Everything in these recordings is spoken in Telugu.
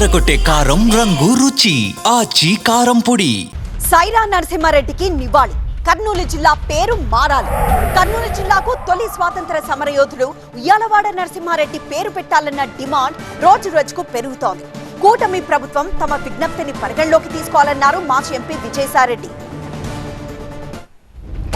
అదరగొట్టే కారం రంగు రుచి ఆచి కారం పొడి. సైరా నరసింహారెడ్డికి నివాళి. కర్నూలు జిల్లా పేరు మారాలి. కర్నూలు జిల్లాకు తొలి స్వాతంత్ర సమరయోధుడు ఉయ్యాలవాడ నరసింహారెడ్డి పేరు పెట్టాలన్న డిమాండ్ రోజు రోజుకు పెరుగుతోంది. కూటమి ప్రభుత్వం తమ విజ్ఞప్తిని పరిగణలోకి తీసుకోవాలన్నారు మాజీ ఎంపీ విజయసాయిరెడ్డి.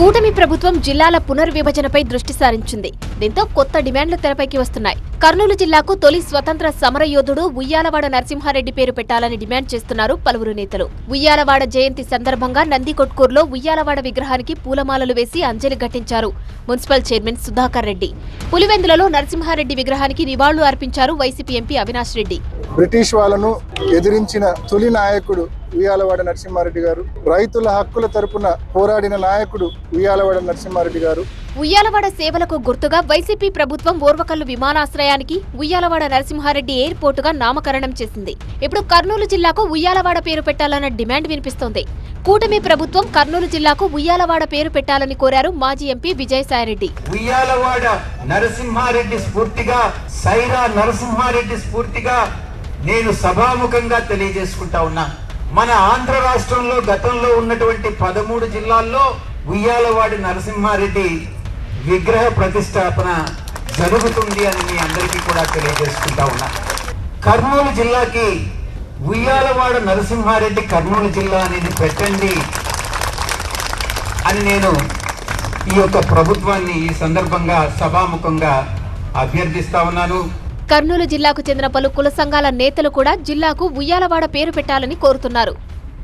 కూటమి ప్రభుత్వం జిల్లాల పునర్విభజనపై దృష్టి సారించింది. దీంతో కొత్త డిమాండ్లు తెరపైకి వస్తున్నాయి. కర్నూలు జిల్లాకు తొలి స్వతంత్ర సమరయోధుడు ఉయ్యాలవాడ నరసింహారెడ్డి పేరు పెట్టాలని డిమాండ్ చేస్తున్నారు పలువురు నేతలు. ఉయ్యాలవాడ జయంతి సందర్భంగా నందికొట్కూరులో ఉయ్యాలవాడ విగ్రహానికి పూలమాలలు వేసి అంజలి ఘటించారు మున్సిపల్ చైర్మన్ సుధాకర్ రెడ్డి. పులివెందులలో నరసింహారెడ్డి విగ్రహానికి నివాళులు అర్పించారు YCP MP Avinash Reddy. British వాళ్ళను ఎదిరించిన తొలి నాయకుడు ఉయ్యాలవాడ నరసింహారెడ్డి గారు రైతుల హక్కుల తరపున పోరాడిన నాయకుడు ఉయ్యాలవాడ నరసింహారెడ్డి గారు ఉయ్యాలవాడ సేవలకు గుర్తుగా వైసీపీ ప్రభుత్వం ఓర్వకల్లు విమానాశ్రయానికి ఉయ్యాలవాడ నరసింహారెడ్డి ఎయిర్పోర్టుగా నామకరణం చేసింది. ఇప్పుడు కర్నూలు జిల్లాకు ఉయ్యాలవాడ పేరు పెట్టాలన్న డిమాండ్ వినిపిస్తోంది. కూటమి ప్రభుత్వం కర్నూలు జిల్లాకు ఉయ్యాలవాడ పేరు పెట్టాలని కోరారు మాజీ ఎంపీ విజయసాయిరెడ్డి. ఉయ్యాలవాడ నరసింహారెడ్డి స్ఫూర్తిగా సైరా నరసింహారెడ్డి స్ఫూర్తిగా నేను సభాముఖంగా తెలియజేసుకుంటా ఉన్నా. మన ఆంధ్ర రాష్ట్రంలో గతంలో ఉన్నటువంటి పదమూడు జిల్లాల్లో ఉయ్యాలవాడి నరసింహారెడ్డి విగ్రహ ప్రతిష్టాపన జరుగుతుంది అని మీ అందరికీ కూడా తెలియజేసుకుంటా ఉన్నా. కర్నూలు జిల్లాకి ఉయ్యాలవాడ నరసింహారెడ్డి కర్నూలు జిల్లా అనేది పెట్టండి అని నేను ఈ యొక్క ప్రభుత్వాన్ని ఈ సందర్భంగా సభాముఖంగా అభ్యర్థిస్తా ఉన్నాను. కర్నూలు జిల్లాకు చెందిన పలు కుల సంఘాల నేతలు కూడా జిల్లాకు ఉయ్యాలవాడ పేరు పెట్టాలని కోరుతున్నారు.